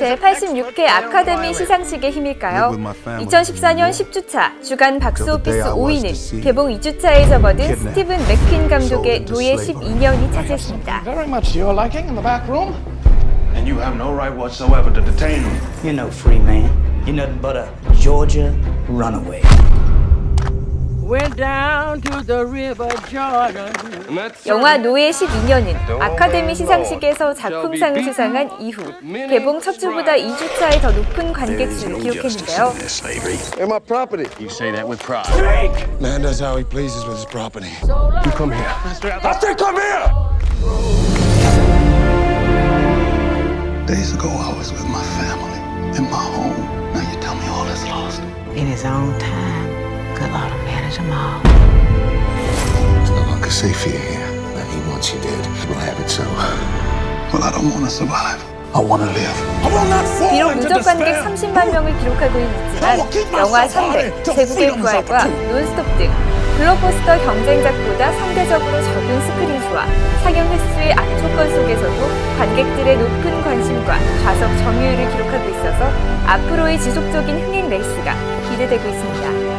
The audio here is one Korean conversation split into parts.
not a slave. 제86회 아카데미 시상식의 힘일까요? 2014년 10주차 주간 박스오피스 5위는 개봉 2주차에 접어든 스티븐 맥퀸 감독의 노예 12년이 차지했습니다. Very much to your liking in the back room. And you have no right whatsoever to detain me. You're no free man. You're nothing but a Georgia runaway. 영화 노예 12년은 아카데미 시상식에서 작품상을 수상한 이후 개봉 첫 주보다 2주차에 더 높은 관객 수를 기록했는데요. Days ago, I was with my family, in my home. Now you tell me all is lost. In his own time, good Lord will them all. It's no longer safe here. And he wants you dead. We'll have it so. Well, I don't want to survive. I want to live. I will not fall 비록 누적 관객 despair. 30만 명을 기록하고는 있지만 영화 300, 제국의 부활과 논스톱 등 블록버스터 경쟁작보다 상대적으로 적은 스크린 수와 상영 횟수의 압조건 속에서도 관객들의 높은 관심과 좌석 점유율을 기록하고 있어서 앞으로의 지속적인 흥행 레이스가 기대되고 있습니다.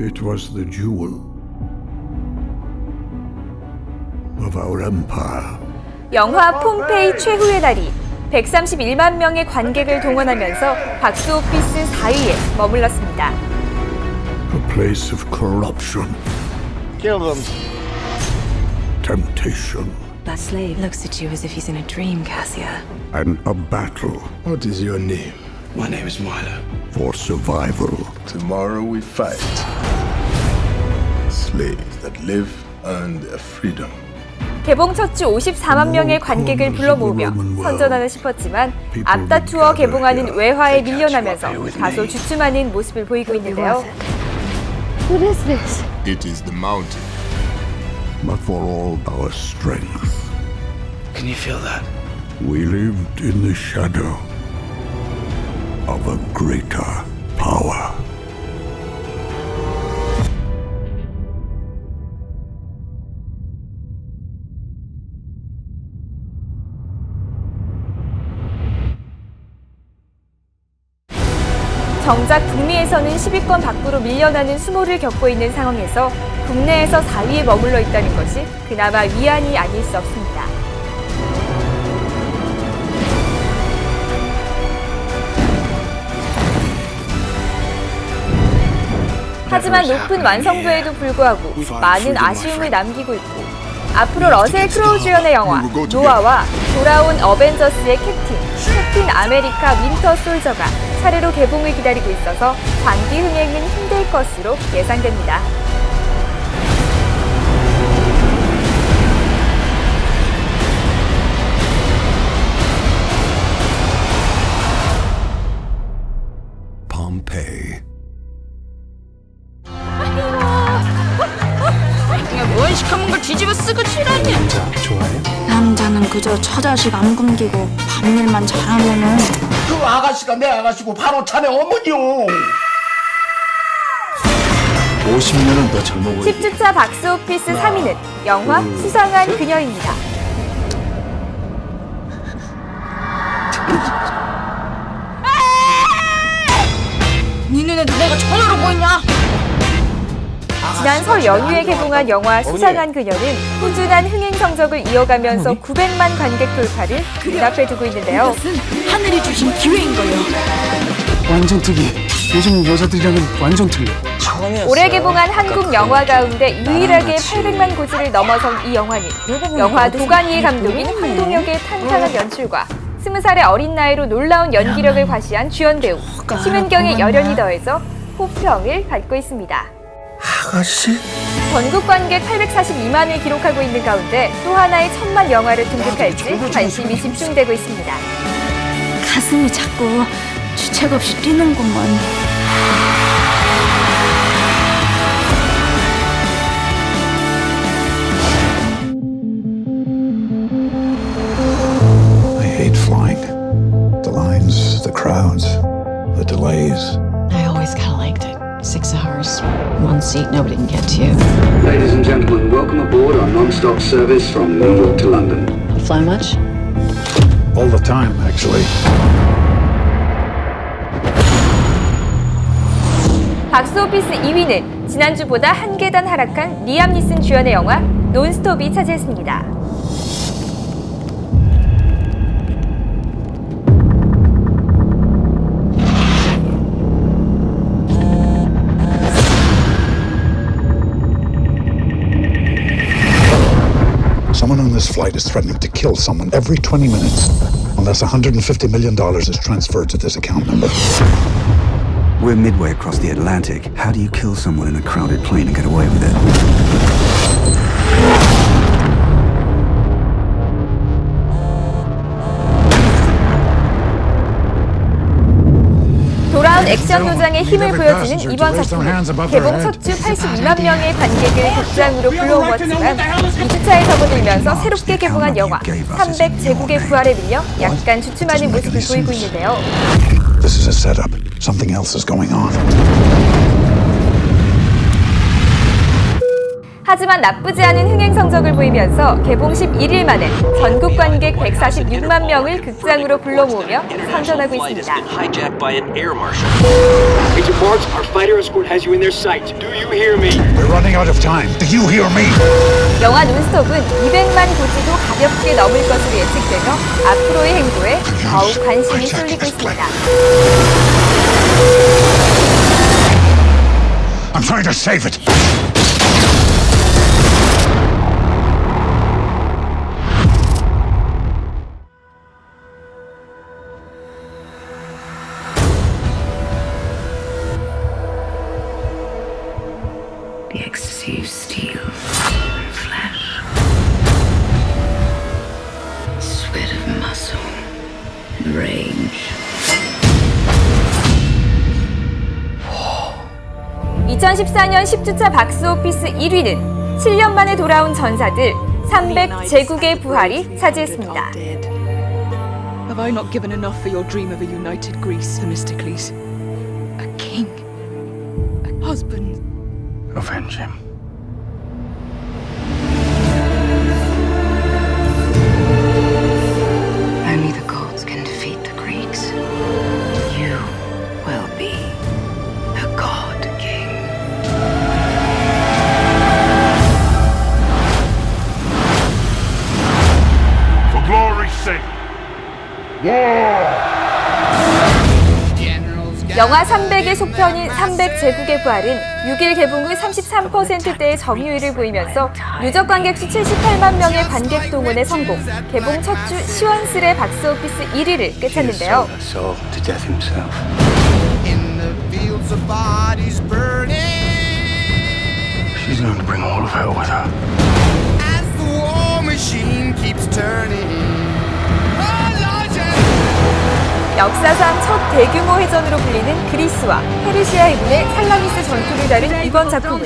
It was the jewel of our empire. 영화 폼페이 최후의 날이 131만 명의 관객을 동원하면서 박스오피스 4위에 머물렀습니다. A place of corruption, Kill them. temptation, That slave looks at you as if he's in a dream, Cassia. and a battle What is your name? My name is Milo. for survival. Tomorrow we fight. Slaves that live their freedom. 개봉 첫 주 54만 명의 관객을 불러 모으며 선전하나 싶었지만 앞다투어 개봉하는 외화에 밀려나면서 다소 주춤하는 모습을 보이고 있는데요. It is the mountain. But for all our strength, Can you feel that? we lived in the shadow of a greater power. 정작 북미에서는 10위권 밖으로 밀려나는 수모를 겪고 있는 상황에서 국내에서 4위에 머물러 있다는 것이 그나마 위안이 아닐 수 없습니다. 하지만 높은 완성도에도 불구하고 많은 아쉬움을 남기고 있고 앞으로 러셀 크로우 주연의 영화 노아와 돌아온 어벤져스의 캡틴, 캡틴 아메리카 윈터 솔저가 차례로 개봉을 기다리고 있어서 장기 흥행은 힘들 것으로 예상됩니다. 그저 처자식 안 굶기고 밤일만 잘하면은 그 아가씨가 내 아가씨고 바로 자네 어머니요. 50년은 더 젊어 보이게. 10주차 박스 오피스 3위는 영화 수상한 그녀입니다. 네 눈에도 내가 전화로 보이냐? 지난 설 연휴에 개봉한 영화 수상한 그녀는 꾸준한 흥행 성적을 이어가면서 900만 관객 돌파를 눈앞에 두고 있는데요. 하늘이 주신 기회인 거요. 완전 특이. 요즘 여자들이랑은 완전 틀려. 올해 개봉한 한국 영화 가운데 유일하게 800만 고지를 넘어선 이 영화는 영화 도가니의 감독인 황동혁의 탄탄한 연출과 20살의 어린 나이로 놀라운 연기력을 과시한 주연 배우 심은경의 열연이 더해져 호평을 받고 있습니다. 아가씨? 전국 관객 842만을 기록하고 있는 가운데 또 하나의 천만 영화를 등극할지 관심이 집중되고 있습니다. 가슴이 자꾸 주책 없이 뛰는구먼. Seat, nobody can get to you. Ladies and gentlemen, welcome aboard our non-stop service from New York to London. Fly much? All the time, actually. 박스오피스 2위는 지난주보다 한 계단 하락한 리암 니슨 주연의 영화 논스톱이 차지했습니다. This flight is threatening to kill someone every 20 minutes unless $150 million is transferred to this account number. We're midway across the Atlantic. How do you kill someone in a crowded plane and get away with it? 액션 도장의 힘을 보여주는 이번 작품은 개봉 첫 주 82만 명의 관객을 극장으로 불러모았지만 2주차에 접어들면서 새롭게 개봉한 영화 300제국의 부활에 밀려 약간 주춤하는 모습을 보이고 있는데요. This is a setup. Something else is going on. 하지만 나쁘지 않은 흥행 성적을 보이면서 개봉 11일 만에 전국 관객 146만 명을 극장으로 불러 모으며 선전하고 있습니다. hijacked by an air marshal. Agent Marks, our fighter escort has you in their sights. Do you hear me? We're running out of time. Do you hear me? 영화 논스톱은 200만 고지도 가볍게 넘을 것으로 예측되며 앞으로의 행보에 더욱 관심이 쏠리고 있습니다. I'm trying to save it. 2014년 10주차 박스 오피스 1위는 7년 만에 돌아온 전사들 300제국의 부활이 차지했습니다. Have I not given enough for your dream of a united Greece, Themistocles? A king, a husband. Avenge him. 영화 300의 속편인 300 제국의 부활은 6일 개봉 후 33%대의 정유율을 보이면서 누적 관객 수 78만 명의 관객 동원에 성공, 개봉 첫 주 시원스레 박스오피스 1위를 꿰찼는데요. 역사상 첫 대규모 회전으로 불리는 그리스와 페르시아 해군의 살라미스 전투를 다룬 이번 작품은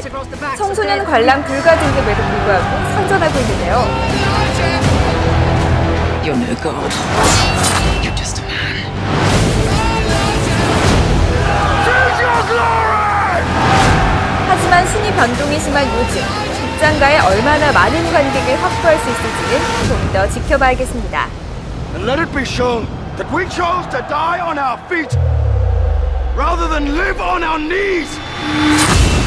청소년 관람 불가 등급에도 불구하고 선전하고 있는데요. You're no god. You're just a man. 하지만 순위 변동이 심한 요즘 극장가에 얼마나 많은 관객을 확보할 수 있을지는 좀 더 지켜봐야겠습니다. And let it be shown that we chose to die on our feet rather than live on our knees.